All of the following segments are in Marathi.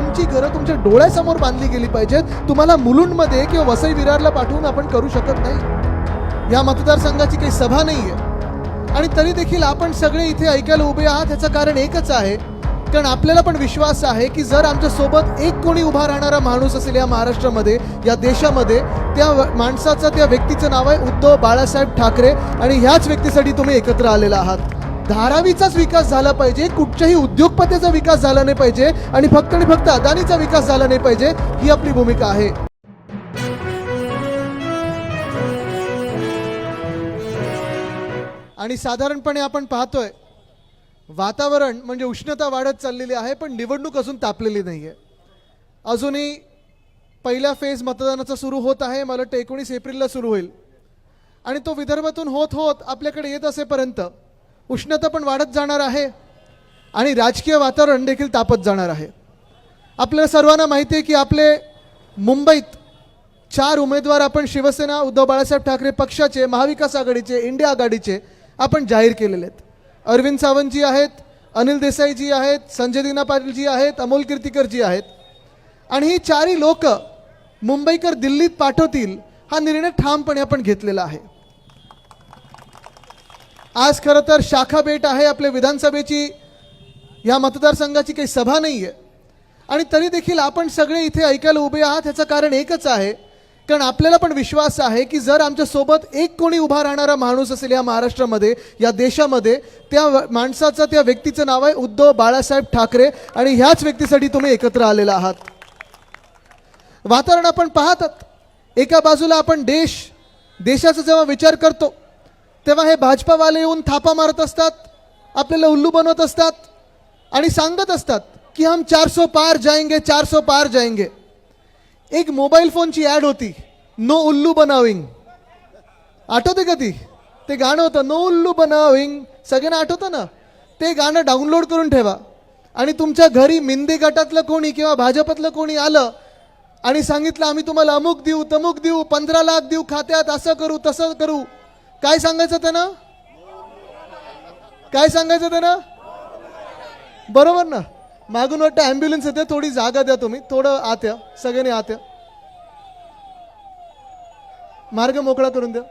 तुमची घरं तुमच्या डोळ्यासमोर बांधली गेली पाहिजेत. तुम्हाला मुलुंडमध्ये किंवा वसई विरारला पाठवून आपण करू शकत नाही. या मतदारसंघाची काही सभा नाही आहे आणि तरी देखील आपण सगळे इथे ऐकायला उभे आहात याचं कारण एकच आहे. कारण आपल्याला पण विश्वास आहे की जर आमच्यासोबत एक कोणी उभा राहणारा माणूस असेल या महाराष्ट्रामध्ये या देशामध्ये त्या माणसाचं त्या व्यक्तीचं नाव आहे उद्धव बाळासाहेब ठाकरे. आणि ह्याच व्यक्तीसाठी तुम्ही एकत्र आलेला आहात. धारावीचाच विकास झाला पाहिजे कुठच्याही उद्योगपतीचा विकास झाला नाही पाहिजे आणि फक्त आणि फक्त अदानीचा विकास झाला नाही पाहिजे ही आपली भूमिका आहे. आणि साधारणपणे आपण पाहतोय वातावरण म्हणजे उष्णता वाढत चाललेली आहे पण निवडणूक अजून तापलेली नाही आहे अजूनही पहिला फेज मतदानाचा सुरू होत आहे मला वाटतं एकोणीस एप्रिलला सुरू होईल. आणि तो विदर्भातून होत होत आपल्याकडे येत असेपर्यंत उष्णता पण वाढत जाणार आहे आणि राजकीय वातावरण देखील तापत जाणार आहे. आपल्याला सर्वांना माहिती आहे की आपले मुंबईत चार उमेदवार आपण शिवसेना उद्धव बाळासाहेब ठाकरे पक्षाचे महाविकास आघाडीचे इंडिया आघाडीचे आपण जाहीर केलेले आहेत. अरविंद सावंतजी आहेत अनिल देसाईजी आहेत संजय दिना पाटीलजी आहेत अमोल कीर्तिकरजी आहेत. आणि ही चारही लोक मुंबईकर दिल्लीत पाठवतील हा निर्णय ठामपणे आपण घेतलेला आहे. आज खरं तर शाखा भेट आहे आपल्या विधानसभेची. या मतदारसंघाची काही सभा नाही आहे आणि तरी देखील आपण सगळे इथे ऐकायला उभे आहात ह्याचं कारण एकच आहे. कारण आपल्याला पण विश्वास आहे की जर आमच्यासोबत एक कोणी उभा राहणारा माणूस असेल या महाराष्ट्रामध्ये या देशामध्ये त्या माणसाचं त्या व्यक्तीचं नाव आहे उद्धव बाळासाहेब ठाकरे आणि ह्याच व्यक्तीसाठी तुम्ही एकत्र आलेला आहात. वातावरण आपण पाहतात. एका बाजूला आपण देश देशाचा जेव्हा विचार करतो तेव्हा हे भाजपावाले येऊन थापा मारत असतात आपल्याला उल्लू बनवत असतात आणि सांगत असतात की हम चार सौ पार जाएंगे चार सौ पार जाएंगे. एक मोबाईल फोनची ॲड होती नो उल्लू बनाविंग. आठवते का ती? ते गाणं होतं नो उल्लू बनाविंग. सगळ्यांना आठवतं ना? ते गाणं डाउनलोड करून ठेवा. आणि तुमच्या घरी मिंदे गटातलं कोणी किंवा भाजपातलं कोणी आलं आणि सांगितलं आम्ही तुम्हाला अमुक देऊ तमुक देऊ पंधरा लाख देऊ खात्यात असं करू तसं करू. काय सांगायचं त्यानं? काय सांगायचं त्यानं? बरोबर ना? मागून वाटतं ॲम्ब्युलन्स येते थोडी जागा द्या तुम्ही. थोडं आत या. सगळ्यांनी आत या. मार्ग मोकळा करून द्या.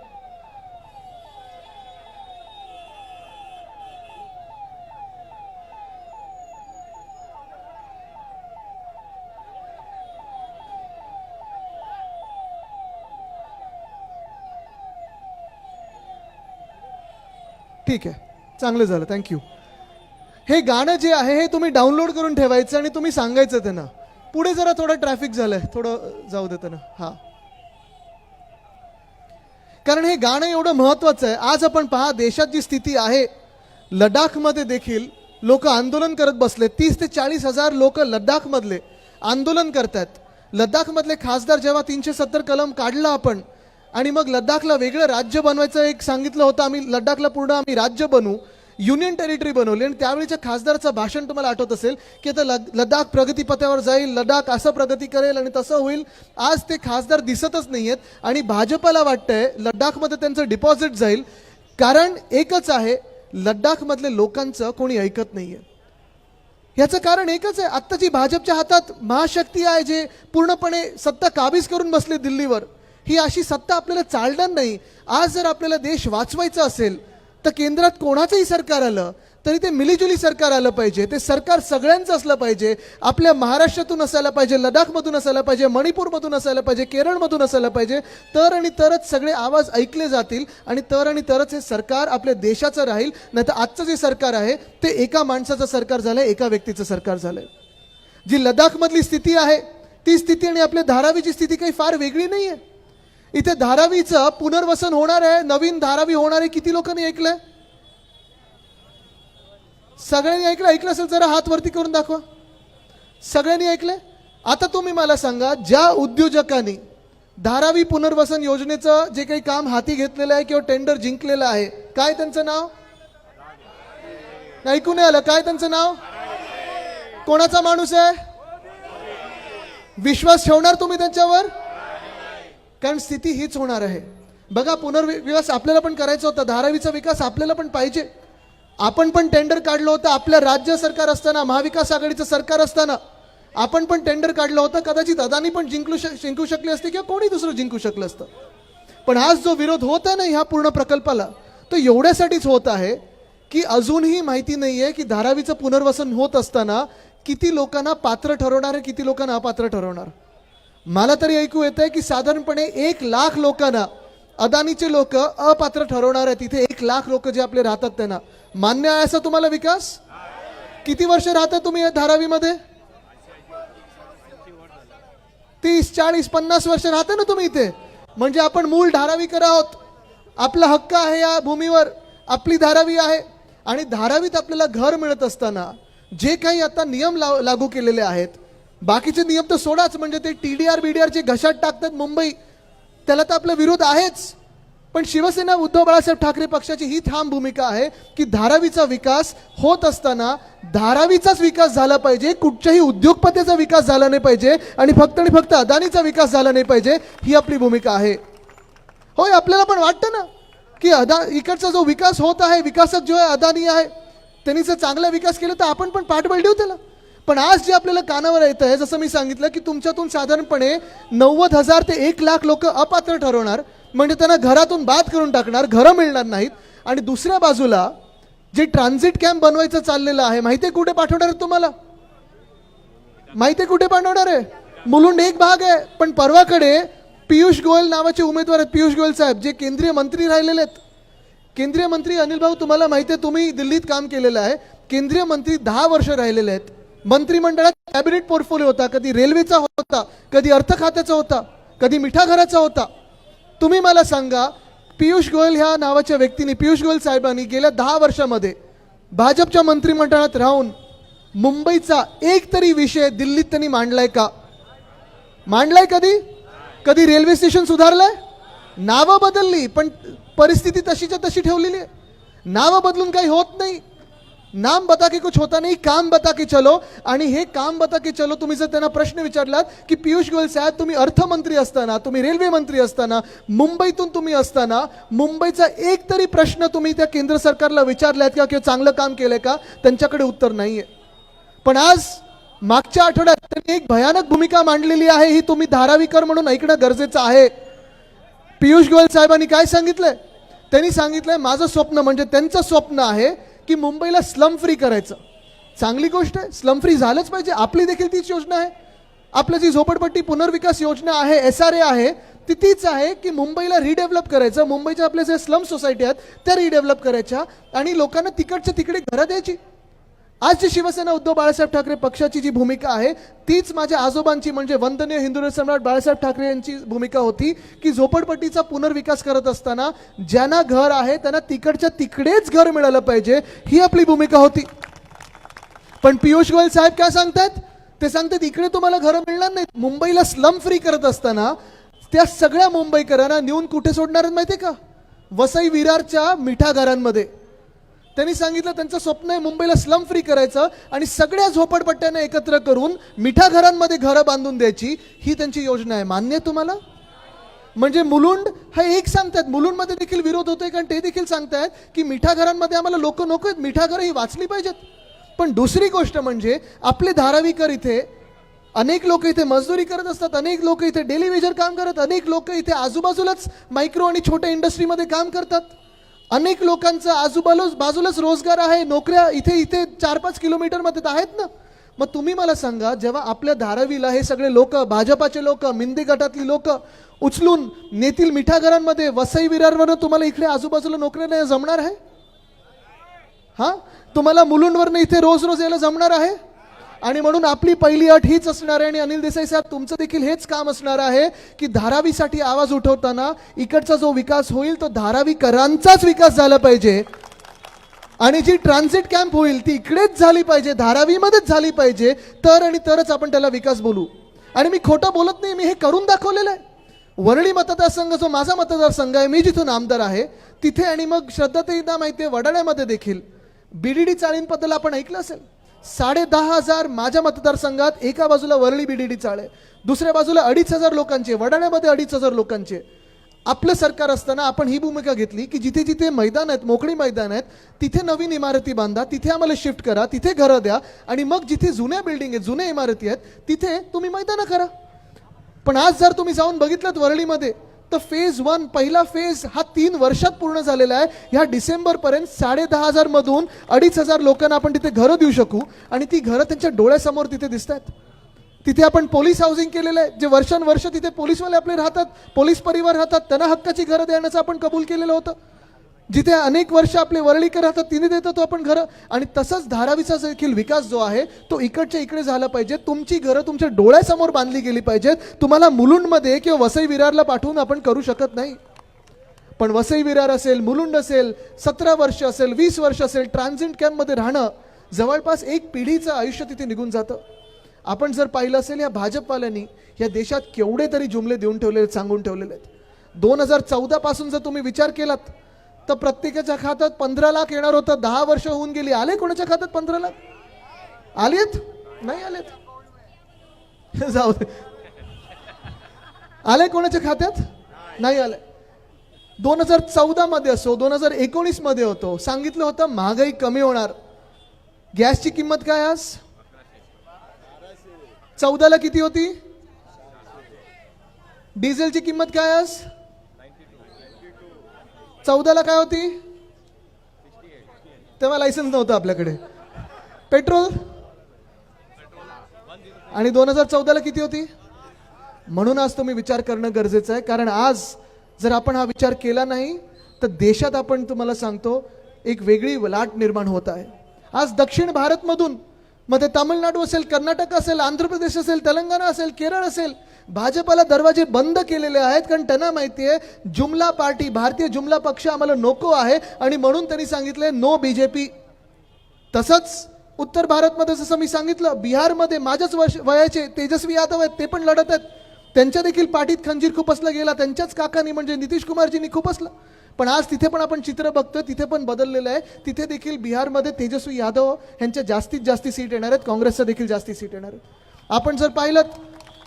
ठीक आहे. चांगलं झालं. थँक्यू हे गाणं जे आहे हे तुम्ही डाउनलोड करून ठेवायचं आणि तुम्ही सांगायचं त्यांना. पुढे जरा थोडं ट्रॅफिक झालंय. थोडं जाऊ दे त्यांना. हा. कारण हे गाणं एवढं महत्वाचं आहे. आज आपण पहा देशात जी स्थिती आहे लडाखमध्ये देखील लोक आंदोलन करत बसले. तीस ते चाळीस हजार लोक लडाखमधले आंदोलन करतात लडाखमधले खासदार जेव्हा तीनशे सत्तर कलम काढला आपण आणि मग लडाखला वेगळं राज्य बनवायचं एक सांगितलं होतं. आम्ही लद्दाखला पूर्ण आम्ही राज्य बनवू युनियन टेरिटरी बनवली. आणि त्यावेळीच्या खासदाराचं भाषण तुम्हाला आठवत असेल की आता लद्दाख प्रगतीपथावर जाईल लडाख असं प्रगती करेल आणि तसं होईल. आज ते खासदार दिसतच नाही आहेत आणि भाजपला वाटतंय लद्दाखमध्ये त्यांचं डिपॉझिट जाईल. कारण एकच आहे लद्दाखमधले लोकांचं कोणी ऐकत नाही आहे याचं कारण एकच आहे आत्ताची भाजपच्या हातात महाशक्ती आहे जे पूर्णपणे सत्ता काबीज करून बसले दिल्लीवर. ही अशी सत्ता आपल्याला चालणार नाही. आज जर आपल्याला देश वाचवायचा असेल तर केंद्रात कोणाचंही सरकार आलं तरी ते मिलीजुली सरकार आलं पाहिजे. ते सरकार सगळ्यांचं असलं पाहिजे. आपल्या महाराष्ट्रातून असायला पाहिजे लडाखमधून असायला पाहिजे मणिपूरमधून असायला पाहिजे केरळमधून असायला पाहिजे. तर आणि तरच सगळे आवाज ऐकले जातील आणि तर आणि तरच हे सरकार आपल्या देशाचं राहील. नाही तर आजचं जे सरकार आहे ते एका माणसाचं सरकार झालंय एका व्यक्तीचं सरकार झालंय. जी लडाखमधली स्थिती आहे ती स्थिती आणि आपल्या धारावीची स्थिती काही फार वेगळी नाही आहे इथे धारावीचं पुनर्वसन होणार आहे. नवीन धारावी होणार आहे. किती लोकांनी ऐकलंय? सगळ्यांनी ऐकलं ऐकलं असेल जरा हात वरती करून दाखवा. सगळ्यांनी ऐकलंय? आता तुम्ही मला सांगा ज्या उद्योजकांनी धारावी पुनर्वसन योजनेचं जे काही काम हाती घेतलेलं आहे किंवा टेंडर जिंकलेलं आहे काय त्यांचं नाव? ऐकू नाही आलं. काय त्यांचं नाव? कोणाचा माणूस आहे? विश्वास ठेवणार तुम्ही त्यांच्यावर? कारण स्थिती हीच होणार आहे. बघा पुनर्विकास आपल्याला पण करायचा होता. धारावीचा विकास आपल्याला पण पाहिजे. आपण पण टेंडर काढलं होतं. आपल्या राज्य सरकार असताना महाविकास आघाडीचं सरकार असताना आपण पण टेंडर काढलं होतं. कदाचित अदानी पण जिंकू शक जिंकू शकले असते किंवा कोणी दुसरं जिंकू शकलं असतं. पण आज जो विरोध होत आहे ना ह्या पूर्ण प्रकल्पाला तो एवढ्यासाठीच होत आहे की अजूनही माहिती नाही आहे की धारावीचं पुनर्वसन होत असताना किती लोकांना पात्र ठरवणार किती लोकांना अपात्र ठरवणार. मला तरी ऐकू येत आहे की साधारणपणे एक लाख लोकांना अदानीचे लोक अपात्र ठरवणार आहेत. तिथे एक लाख लोक जे आपले राहतात त्यांना. मान्य आहे असं तुम्हाला विकास? किती वर्ष राहता तुम्ही या धारावीमध्ये? तीस चाळीस पन्नास वर्ष राहता ना तुम्ही इथे? म्हणजे आपण मूळ धारावीकर आहोत. आपला हक्क आहे या भूमीवर. आपली धारावी आहे. आणि धारावीत आपल्याला घर मिळत असताना जे काही आता नियम लागू केलेले आहेत बाकीचे नियम तर सोडाच म्हणजे ते T D R B D जे घशात टाकतात मुंबई त्याला तर आपला विरोध आहेच. पण शिवसेना उद्धव बाळासाहेब ठाकरे पक्षाची ही ठाम भूमिका आहे की धारावीचा विकास होत असताना धारावीचाच विकास झाला पाहिजे कुठच्याही उद्योगपतीचा विकास झाला नाही पाहिजे आणि फक्त आणि फक्त अदानीचा विकास झाला नाही पाहिजे ही आपली भूमिका आहे. होय आपल्याला पण वाटतं ना की अदा इकडचा जो विकास होत आहे विकासक जो आहे अदानी आहे त्यांनी जर चांगला विकास केला तर आपण पण पाठबळ देऊ त्याला. पण आज जे आपल्याला कानावर येतं आहे जसं मी सांगितलं की तुमच्यातून साधारणपणे नव्वद हजार ते एक लाख लोक अपात्र ठरवणार म्हणजे त्यांना घरातून बाद करून टाकणार घरं मिळणार नाहीत. आणि दुसऱ्या बाजूला जे ट्रान्झिट कॅम्प बनवायचं चाललेलं आहे माहिती आहे कुठे पाठवणार आहे तुम्हाला? माहिती आहे कुठे पाठवणार आहे? मुलुंड एक भाग आहे पण परवाकडे पियुष गोयल नावाचे उमेदवार आहेत. पियुष गोयल साहेब जे केंद्रीय मंत्री राहिलेले आहेत. केंद्रीय मंत्री अनिल भाऊ तुम्हाला माहिती आहे तुम्ही दिल्लीत काम केलेलं आहे. केंद्रीय मंत्री दहा वर्ष राहिलेले आहेत. मंत्रिमंडळात कॅबिनेट पोर्टफोलिओ होता कधी रेल्वेचा होता कधी अर्थ खात्याचा होता कधी मिठाघराचा होता. तुम्ही मला सांगा पियुष गोयल ह्या नावाच्या व्यक्तीने पियुष गोयल साहेबांनी गेल्या दहा वर्षामध्ये भाजपच्या मंत्रिमंडळात राहून मुंबईचा एक तरी विषय दिल्लीत त्यांनी मांडलाय का? मांडलाय कधी? कधी रेल्वे स्टेशन सुधारलंय? नावं बदलली पण परिस्थिती तशीच्या तशी ठेवलेली आहे. नावं बदलून काही होत नाही. नाम बता की कुछ होता नाही काम बता की चलो। आणि हे काम बता की चलो तुम्ही जर त्यांना प्रश्न विचारलात की पियुष गोयल साहेब तुम्ही अर्थमंत्री असताना तुम्ही रेल्वे मंत्री असताना मुंबईतून तुम्ही असताना मुंबईचा एक तरी प्रश्न तुम्ही त्या केंद्र सरकारला विचारलात का किंवा चांगलं काम केलंय का त्यांच्याकडे उत्तर नाहीये. पण आज मागच्या आठवड्यात त्यांनी एक भयानक भूमिका मांडलेली आहे ही तुम्ही धारावीकर म्हणून ऐकणं गरजेचं आहे. पियुष गोयल साहेबांनी काय सांगितलंय? त्यांनी सांगितलंय माझं स्वप्न म्हणजे त्यांचं स्वप्न आहे की मुंबईला स्लम फ्री करायचं. चांगली गोष्ट आहे स्लम फ्री झालंच पाहिजे. आपली देखील तीच योजना आहे. आपलं जी झोपडपट्टी पुनर्विकास योजना आहे एस आर ए आहे ती तीच आहे की मुंबईला रिडेव्हलप करायचं. मुंबईच्या आपल्या जे स्लम सोसायटी आहेत त्या रिडेव्हलप करायच्या आणि लोकांना तिकडच्या तिकडे घरं द्यायची. आज जी शिवसेना उद्धव बाळासाहेब ठाकरे पक्षाची जी भूमिका आहे तीच माझ्या आजोबांची म्हणजे वंदनीय हिंदू सम्राट बाळासाहेब ठाकरे यांची भूमिका होती की झोपडपट्टीचा पुनर्विकास करत असताना ज्यांना घर आहे त्यांना तिकडच्या तिकडेच घर मिळालं पाहिजे ही आपली भूमिका होती. पण पियुष गोयल साहेब काय सांगतात? ते सांगतात इकडे तुम्हाला घरं मिळणार नाहीत. मुंबईला स्लम फ्री करत असताना त्या सगळ्या मुंबईकरांना नेऊन कुठे सोडणार माहिती का? वसई विरारच्या मिठा घरांमध्ये त्यांनी सांगितलं त्यांचं स्वप्न आहे मुंबईला स्लम फ्री करायचं आणि सगळ्या झोपडपट्ट्यांना एकत्र करून मिठा घरांमध्ये घरं बांधून द्यायची ही त्यांची योजना आहे. मान्य आहे तुम्हाला? म्हणजे मुलुंड हा एक सांगतात मुलुंडमध्ये देखील विरोध होतोय कारण ते देखील सांगतायत की मिठा घरांमध्ये आम्हाला लोक नको आहेत मिठा घरं ही वाचली पाहिजेत. पण दुसरी गोष्ट म्हणजे आपले धारावीकर इथे अनेक लोक इथे मजदुरी करत असतात अनेक लोक इथे डेली वेजर काम करत अनेक लोक इथे आजूबाजूलाच मायक्रो आणि छोट्या इंडस्ट्रीमध्ये काम करतात. अनेक लोकांचा आजूबाजूच बाजूलाच रोजगार आहे नोकऱ्या इथे इथे चार पाच किलोमीटरमध्ये तर आहेत ना. मग तुम्ही मला सांगा जेव्हा आपल्या धारावीला हे सगळे लोक भाजपाचे लोक मिंदी गटातली लोक उचलून नेतील मिठा घरांमध्ये वसई विरारवरनं तुम्हाला इकडे आजूबाजूला नोकऱ्या नाही जमणार आहे? हा? तुम्हाला मुलुंडवरनं इथे रोज रोज यायला जमणार आहे? आणि म्हणून आपली पहिली अट हीच असणार आहे आणि अनिल देसाई साहेब तुमचं देखील हेच काम असणार आहे की धारावीसाठी आवाज उठवताना इकडचा जो विकास होईल तो धारावीकरांचाच विकास झाला पाहिजे. आणि जी ट्रान्झिट कॅम्प होईल ती इकडेच झाली पाहिजे धारावीमध्येच झाली पाहिजे. तर आणि तरच आपण त्याला विकास बोलू. आणि मी खोटं बोलत नाही मी हे करून दाखवलेलं आहे. वरळी मतदारसंघ जो माझा मतदारसंघ आहे मी जिथून आमदार आहे तिथे आणि मग श्रद्धाताईंना माहिती आहे वडाळ्यामध्ये देखील. बीडीडी चाळींबद्दल आपण ऐकलं असेल. साडे दहा हजार माझ्या मतदारसंघात एका बाजूला वरळी बीडीडी चाळ आहे दुसऱ्या बाजूला अडीच हजार लोकांचे वडाळ्यामध्ये अडीच हजार लोकांचे. आपलं सरकार असताना आपण ही भूमिका घेतली की जिथे जिथे मैदान आहेत मोकळी मैदान आहेत तिथे नवीन इमारती बांधा तिथे आम्हाला शिफ्ट करा तिथे घरं द्या आणि मग जिथे जुन्या बिल्डिंग आहेत जुन्या इमारती आहेत तिथे तुम्ही मैदानं करा. पण आज जर तुम्ही जाऊन बघितलं वरळीमध्ये तर फेज वन पहिला फेज हा तीन वर्षात पूर्ण झालेला आहे. ह्या डिसेंबरपर्यंत साडे दहा अडीच हजार लोकांना आपण तिथे घरं देऊ शकू. आणि ती घरं त्यांच्या डोळ्यासमोर तिथे दिसत आहेत तिथे आपण पोलीस हाऊसिंग केलेलं आहे जे वर्षानुवर्ष तिथे पोलीसवाले आपले राहतात पोलीस परिवार राहतात त्यांना हक्काची घरं देण्याचं आपण कबूल केलेलं होतं. जिथे अनेक वर्ष आपले वरळीकर राहतात तिने देतो तो आपण घरं. आणि तसंच धारावीचा देखील विकास जो आहे तो इकडच्या इकडे झाला पाहिजे. तुमची घरं तुमच्या डोळ्यासमोर बांधली गेली पाहिजेत. तुम्हाला मुलुंडमध्ये किंवा वसई विरारला पाठवून आपण करू शकत नाही. पण वसई विरार असेल मुलुंड असेल सतरा वर्ष असेल वीस वर्ष असेल ट्रान्झिट कॅम्पमध्ये राहणं जवळपास एक पिढीचं आयुष्य तिथे निघून जातं. आपण जर पाहिलं असेल या भाजपवाल्यांनी या देशात केवढे तरी जुमले देऊन ठेवलेले सांगून ठेवलेले आहेत. दोन हजार चौदापासून जर तुम्ही विचार केलात तर प्रत्येकाच्या खात्यात पंधरा लाख येणार होतं. दहा वर्ष होऊन गेली. आले कोणाच्या खात्यात पंधरा लाख? आलेत? नाही आलेत. जाऊ दे. आले कोणाच्या खात्यात? नाही आले. दोन हजार चौदा मध्ये असो दोन हजार एकोणीसमध्ये होतो. सांगितलं होतं महागाई कमी होणार. गॅसची किंमत काय आज? चौदाला किती होती? डिझेलची किंमत काय आज? चौदाला काय होती? तेव्हा लायसन्स नव्हतं आपल्याकडे. पेट्रोल आणि दोन हजार चौदाला किती होती? म्हणून आज तुम्ही विचार करणं गरजेचं आहे. कारण आज जर आपण हा विचार केला नाही तर देशात आपण तुम्हाला सांगतो एक वेगळी लाट निर्माण होत आहे. आज दक्षिण भारतमधून मध्ये तामिळनाडू असेल कर्नाटक असेल आंध्र प्रदेश असेल तेलंगणा असेल केरळ असेल भाजपाला दरवाजे बंद केलेले आहेत कारण त्यांना माहिती आहे जुमला पार्टी भारतीय जुमला पक्ष आम्हाला नको आहे. आणि म्हणून त्यांनी सांगितले नो बीजेपी तसंच उत्तर भारतमध्ये जसं मी सांगितलं बिहारमध्ये माझ्याच वर्ष वयाचे तेजस्वी यादव आहेत ते पण लढत आहेत. त्यांच्या देखील पाठीत खंजीर खुपसला गेला त्यांच्याच काकांनी म्हणजे नितीश कुमारजींनी खुपसलं पण आज तिथे पण आपण चित्र बघतोय तिथे पण बदललेलं आहे. तिथे देखील बिहारमध्ये तेजस्वी यादव यांच्या जास्तीत जास्त सीट येणार आहेत काँग्रेसच्या देखील जास्ती सीट येणार आहेत. आपण जर पाहिलं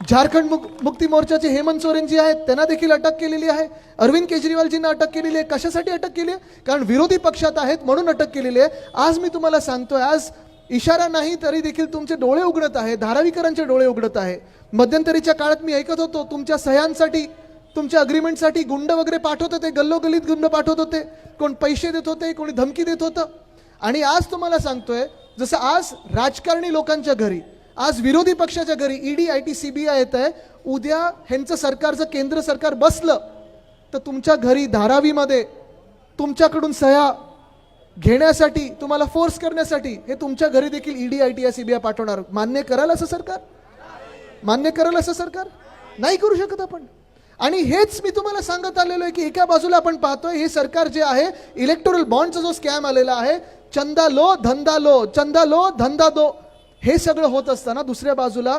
झारखंड मुक मुक्ती मोर्चाचे हेमंत सोरेन जी आहेत त्यांना देखील अटक केलेली आहे. अरविंद केजरीवालजींना अटक केलेली आहे. कशासाठी अटक केली आहे? कारण विरोधी पक्षात आहेत म्हणून अटक केलेली आहे. आज मी तुम्हाला सांगतोय आज इशारा नाही तरी देखील तुमचे डोळे उघडत आहे धारावीकरांचे डोळे उघडत आहे. मध्यंतरीच्या काळात मी ऐकत होतो तुमच्या सह्यांसाठी तुमच्या अग्रीमेंटसाठी गुंड वगैरे पाठवत होते गल्लोगल्लीत गुंड पाठवत होते. कोण पैसे देत होते कोणी धमकी देत होतं. आणि आज तुम्हाला सांगतोय जसं आज राजकारणी लोकांच्या घरी आज विरोधी पक्षाच्या घरी ED I T C B I येत आहे. उद्या ह्यांचं सरकार जर केंद्र सरकार बसलं तर तुमच्या घरी धारावीमध्ये तुमच्याकडून सह्या घेण्यासाठी तुम्हाला फोर्स करण्यासाठी हे तुमच्या घरी देखील ED I T I CBI पाठवणार. मान्य कराल असं सरकार? मान्य कराल असं सरकार? नाही करू शकत आपण. आणि हेच मी तुम्हाला सांगत आलेलो आहे की एका बाजूला आपण पाहतोय हे सरकार जे आहे इलेक्टोरल बॉन्डचा जो स्कॅम आलेला आहे चंदा लो धंदा लो चंदा लो धंदा दो. हे सगळं होत असताना दुसऱ्या बाजूला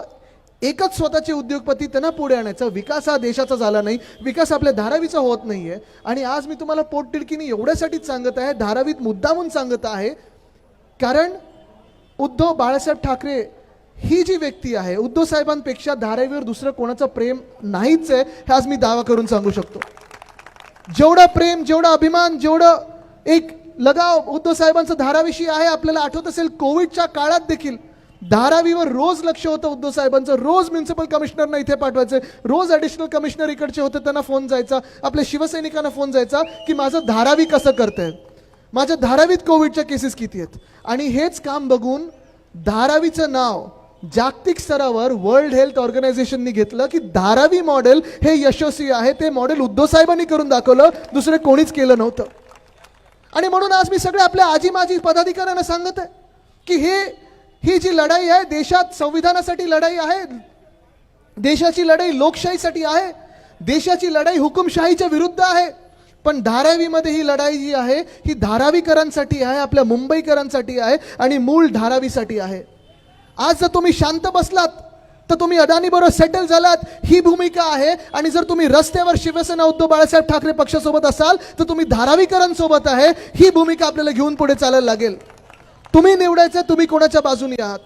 एकच स्वतःचे उद्योगपती त्यांना पुढे आणायचा. विकास हा देशाचा झाला नाही. विकास आपल्या धारावीचा होत नाही आहे आणि आज मी तुम्हाला पोटतिडकीने एवढ्यासाठीच सांगत आहे धारावीत मुद्दामून सांगत आहे कारण उद्धव बाळासाहेब ठाकरे ही जी व्यक्ती आहे उद्धव साहेबांपेक्षा धारावीवर दुसरं कोणाचं प्रेम नाहीच आहे हे आज मी दावा करून सांगू शकतो. जेवढं प्रेम जेवढा अभिमान जेवढं एक लगाव उद्धव साहेबांचं धाराविषयी आहे आपल्याला आठवत असेल कोविडच्या काळात देखील धारावीवर रोज लक्ष होतं उद्धव साहेबांचं. रोज म्युन्सिपल कमिशनरना इथे पाठवायचं. रोज ॲडिशनल कमिशनर इकडचे होते त्यांना फोन जायचा. आपल्या शिवसैनिकांना फोन जायचा की माझं धारावी कसं करतंय? माझ्या धारावीत कोविडच्या केसेस किती आहेत? आणि हेच काम बघून धारावीचं नाव जागतिक स्तरावर वर्ल्ड हेल्थ ऑर्गनायझेशननी घेतलं की धारावी मॉडेल हे यशस्वी आहे. ते मॉडेल उद्धव साहेबांनी करून दाखवलं. दुसरं कोणीच केलं नव्हतं. आणि म्हणून आज मी सगळे आपल्या आजी माजी पदाधिकाऱ्यांना सांगत आहे की हे ही जी लढाई आहे देशात संविधानासाठी लढाई आहे देशाची लढाई लोकशाहीसाठी आहे देशाची लढाई हुकुमशाहीच्या विरुद्ध आहे पण धारावीमध्ये ही लढाई जी आहे ही धारावीकरांसाठी आहे आपल्या मुंबईकरांसाठी आहे आणि मूळ धारावीसाठी आहे. आज जर तुम्ही शांत बसलात तर तुम्ही अदानी बरोबर सेटल झालात ही भूमिका आहे. आणि जर तुम्ही रस्त्यावर शिवसेना उद्धव बाळासाहेब ठाकरे पक्षासोबत असाल तर तुम्ही धारावीकरांसोबत आहे ही भूमिका आपल्याला घेऊन पुढे चालायला लागेल. तुम्ही निवडायचं तुम्ही कोणाच्या बाजूने आहात?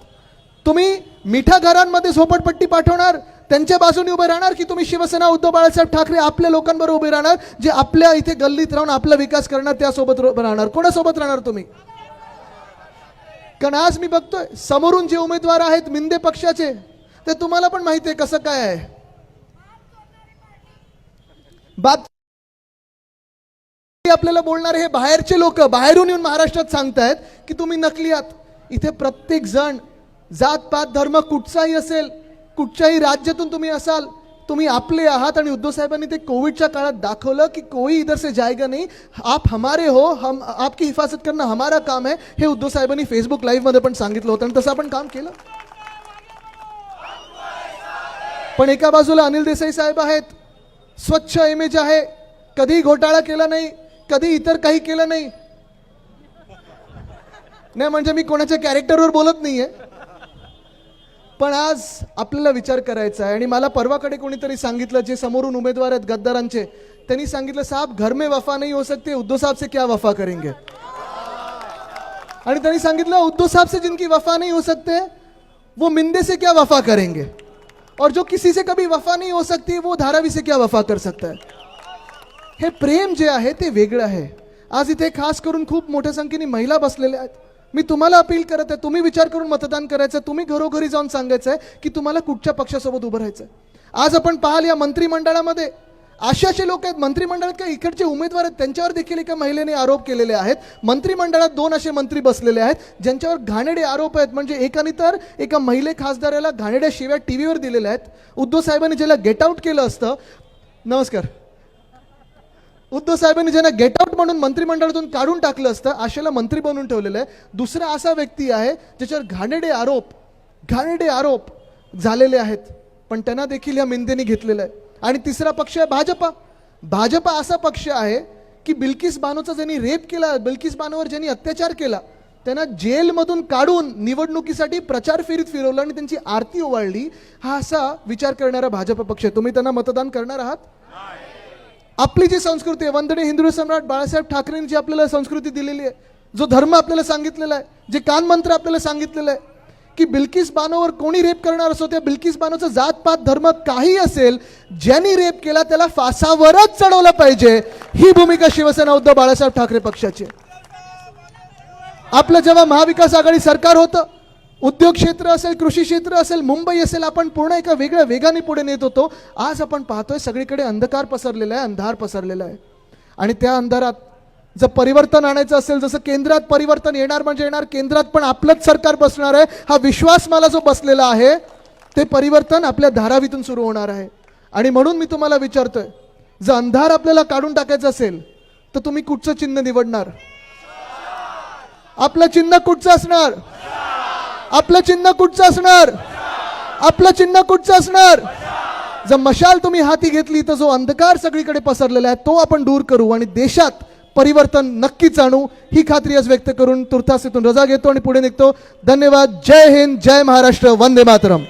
तुम्ही मिठा घरांमध्ये झोपडपट्टी पाठवणार त्यांच्या बाजूने उभे राहणार की तुम्ही शिवसेना उद्धव बाळासाहेब ठाकरे आपल्या लोकांबरोबर उभे राहणार जे आपल्या इथे गल्लीत राहून आपला विकास करणार त्यासोबत उभे राहणार? कोणासोबत राहणार तुम्ही? कारण आज मी बघतोय समोरून जे उमेदवार आहेत मिंदे पक्षाचे ते तुम्हाला पण माहिती आहे कसं काय आहे. बात आपल्याला बोलणारे हे बाहेरचे लोक बाहेरून येऊन महाराष्ट्रात सांगतायत की तुम्ही नकली आहात. इथे प्रत्येक जण जात पात धर्म कुठचाही असेल कुठच्याही राज्यातून तुम्ही असाल तुम्ही आपले आहात आणि उद्धव साहेबांनी ते कोविडच्या काळात दाखवलं की कोई इधर से जायगा नाही. आप हमारे हो हम आपकी हिफाजत करणं हमारा काम आहे हे उद्धव साहेबांनी फेसबुक लाईव्हमध्ये पण सांगितलं होतं आणि तसं आपण काम केलं. पण एका बाजूला अनिल देसाई साहेब आहेत स्वच्छ इमेज आहे कधीही घोटाळा केला नाही. कधी इतर काही केलं नाही. नाही म्हणजे मी कोणाच्या कॅरेक्टरवर बोलत नाहीये. पण आज आपल्याला विचार करायचा आहे. आणि मला परवाकडे कोणीतरी सांगितलं जे समोरून उमेदवार आहेत गद्दारांचे त्यांनी सांगितलं साहब घर में वफा नहीं हो सकते उद्धव साहब से क्या वफा करेंगे? आणि त्यांनी सांगितलं उद्धव साहब से जिनकी वफा नहीं हो सकते वो मिंदे से क्या वफा करेंगे? और जो किसी से कभी वफा नहीं हो सकती वो धारावी से क्या वफा कर सकता है? हे प्रेम जे आहे ते वेगळं आहे. आज इथे खास करून खूप मोठ्या संख्येने महिला बसलेल्या आहेत. मी तुम्हाला अपील करत आहे तुम्ही विचार करून मतदान करायचं तुम्ही घरोघरी जाऊन सांगायचं आहे की तुम्हाला कुठच्या पक्षासोबत उभं राहायचं आहे आज आपण पाहाल या मंत्रिमंडळामध्ये असे असे लोक आहेत मंत्रिमंडळात काही इकडचे उमेदवार आहेत त्यांच्यावर देखील एका महिलेने आरोप केलेले आहेत. मंत्रिमंडळात दोन असे मंत्री बसलेले आहेत ज्यांच्यावर घाणेडे आरोप आहेत. म्हणजे एकाने तर एका महिले खासदाराला घाणेड्या शिव्या टी व्हीवर दिलेल्या आहेत. उद्धव साहेबांनी ज्याला गेट आउट केलं असतं. नमस्कार. उद्धव साहेबांनी ज्यांना गेट आउट म्हणून मंत्रिमंडळातून काढून टाकलं असतं आशेला मंत्री बनवून ठेवलेलं आहे. दुसरा असा व्यक्ती आहे ज्याच्यावर घाणेडे आरोप घाणेडे आरोप झालेले आहेत. पण त्यांना देखील या मिंदेने घेतलेलं आहे. आणि तिसरा पक्ष आहे भाजपा. भाजपा असा पक्ष आहे की बिल्किस बानोचा ज्यांनी रेप केला बिल्किस बानोवर ज्यांनी अत्याचार केला त्यांना जेलमधून काढून निवडणुकीसाठी प्रचार फेरीत फिरवलं आणि त्यांची आरती ओवाळली हा असा विचार करणारा भाजप पक्ष आहे. तुम्ही त्यांना मतदान करणार आहात? आपली जी संस्कृती आहे वंदनीय हिंदू सम्राट बाळासाहेब ठाकरेंनी जी आपल्याला संस्कृती दिलेली आहे जो धर्म आपल्याला सांगितलेला आहे जे कानमंत्र आपल्याला सांगितलेलं आहे की बिल्किस बानोवर कोणी रेप करणार असो त्या बिल्किस बानोचं जातपात धर्म काही असेल ज्यांनी रेप केला त्याला फासावरच चढवलं पाहिजे. ही भूमिका शिवसेना उद्धव बाळासाहेब ठाकरे पक्षाची आपलं जेव्हा महाविकास आघाडी सरकार होतं उद्योग क्षेत्र असेल कृषी क्षेत्र असेल मुंबई असेल आपण पूर्ण एका वेगळ्या वेगाने पुढे नेत होतो. आज आपण पाहतोय सगळीकडे अंधकार पसरलेला आहे अंधार पसरलेला आहे. आणि त्या अंधारात जर परिवर्तन आणायचं असेल जसं केंद्रात परिवर्तन येणार म्हणजे येणार केंद्रात पण आपलंच सरकार बसणार आहे. हा विश्वास मला जो बसलेला आहे ते परिवर्तन आपल्या धारावीतून सुरू होणार आहे. आणि म्हणून मी तुम्हाला विचारतोय जर अंधार आपल्याला काढून टाकायचं असेल तर तुम्ही कुठचं चिन्ह निवडणार? आपलं चिन्ह कुठचं असणार? आपलं चिन्ह कुठचं असणार? आपलं चिन्ह कुठचं असणार? जर मशाल तुम्ही हाती घेतली तर जो अंधकार सगळीकडे पसरलेला आहे तो आपण दूर करू आणि देशात परिवर्तन नक्कीच आणू. ही खात्री आज व्यक्त करून तुर्थास इथून रजा घेतो आणि पुढे निघतो. धन्यवाद. जय हिंद. जय महाराष्ट्र. वंदे मातरम.